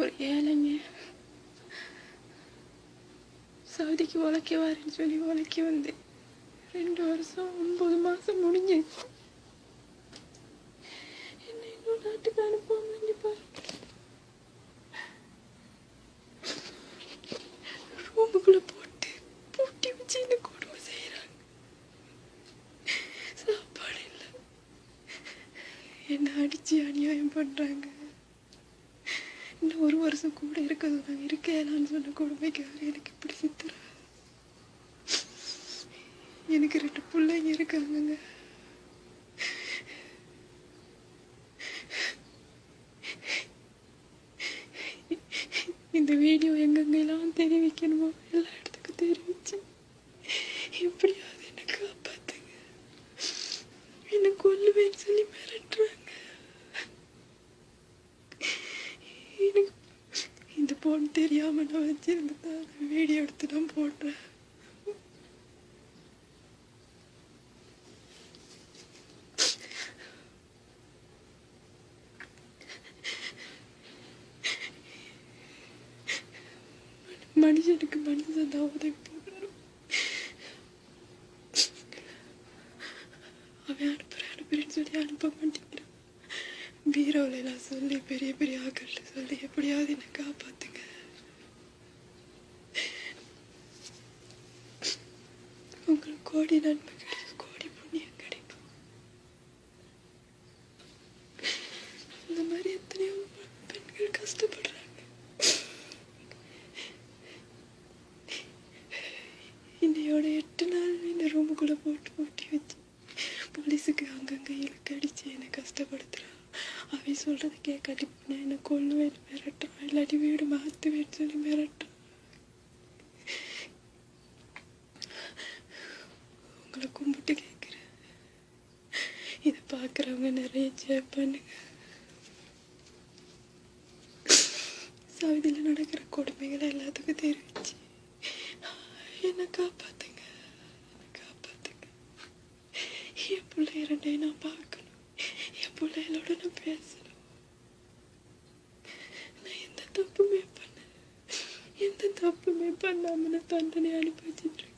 ஒரு ஏழைங்க. சவுதிக்கு உழைக்க வரேன்னு சொல்லி உழைக்க வந்தேன் ரெண்டு வருஷம் ஒன்பது மாதம் முடிஞ்சு என்னை இன்னொரு நாட்டுக்கு அனுப்பாம பாரு. ரூமுக்குள்ள போட்டு பூட்டி வச்சு என்ன கொடுமை செய்கிறாங்க சாப்பாடு இல்லை. என்ன அடிச்சு அநியாயம் பண்றாங்க. ஒரு வருஷம் கூட இருக்கிறது நான் இருக்கேலான்னு சொன்ன கொடுமைக்காக எனக்கு இப்படி சித்துறா எனக்கு ரெண்டு பிள்ளைங்க இருக்காங்கங்க. இந்த வீடியோ எங்கெங்கெல்லாம் தெரிவிக்கணுமோ எல்லா இடத்துக்கும் தெரிவிச்சு எப்படியாவது என்னை காப்பாத்துங்க என்னை கொல்லுவேன்னு சொல்லி மிரட்டுறாங்க எனக்கு ஃபோன் தெரியாமல் தெரியாம நான் வச்சிருந்தா வீடியோ எடுத்து நான் போடுறேன் மனுஷனுக்கு மனுஷன் தான் உதவி பண்ணணும் அவன் அனுப்புறேன் அனுப்புறேன்னு சொல்லி அனுப்ப மாட்டேங்கிறான். பீரோவில் எல்லாம் சொல்லி பெரிய பெரிய ஆக்கள்கிட்ட சொல்லி எப்படியாவது என்னை காப்பாற்றுங்க உங்களுக்கு கோடி நன்மை கிடைக்கும் கோடி புண்ணியம் கிடைக்கும். இந்த மாதிரி எத்தனையோ பெண்கள் கஷ்டப்படுறாங்க. இன்னையோட எட்டு நாள் இந்த ரூமுக்குள்ளே போட்டு பூட்டி வச்சு போலீஸுக்கு அங்கங்கே இழுக்கடிச்சு என்னை கஷ்டப்படுத்துகிறாங்க அவன் சொல்கிறது கேட்காட்டி நான் என்னை கொள்ளுவேன் மிரட்டுறான் இல்லாட்டி வீடு மாற்றுவேன்னு சொல்லி மிரட்டும் உங்களை கும்பிட்டு கேட்குறேன் இதை பார்க்குறவங்க நிறைய ஜெப் பண்ணுங்க சவுதியில் நடக்கிற கொடுமைகளை எல்லாத்துக்கும் தெரிவிச்சு என்னை காப்பாற்றுங்க காப்பாற்றுங்க என் பிள்ளைய ரெண்டையும் நான் பார்க்கணும் பிள்ளைகளோட நான் பேசணும் நான் எந்த தப்புமே பண்ண எந்த தப்புமே பண்ணாமல் நான் தண்டனை அனுபவிச்சுட்டு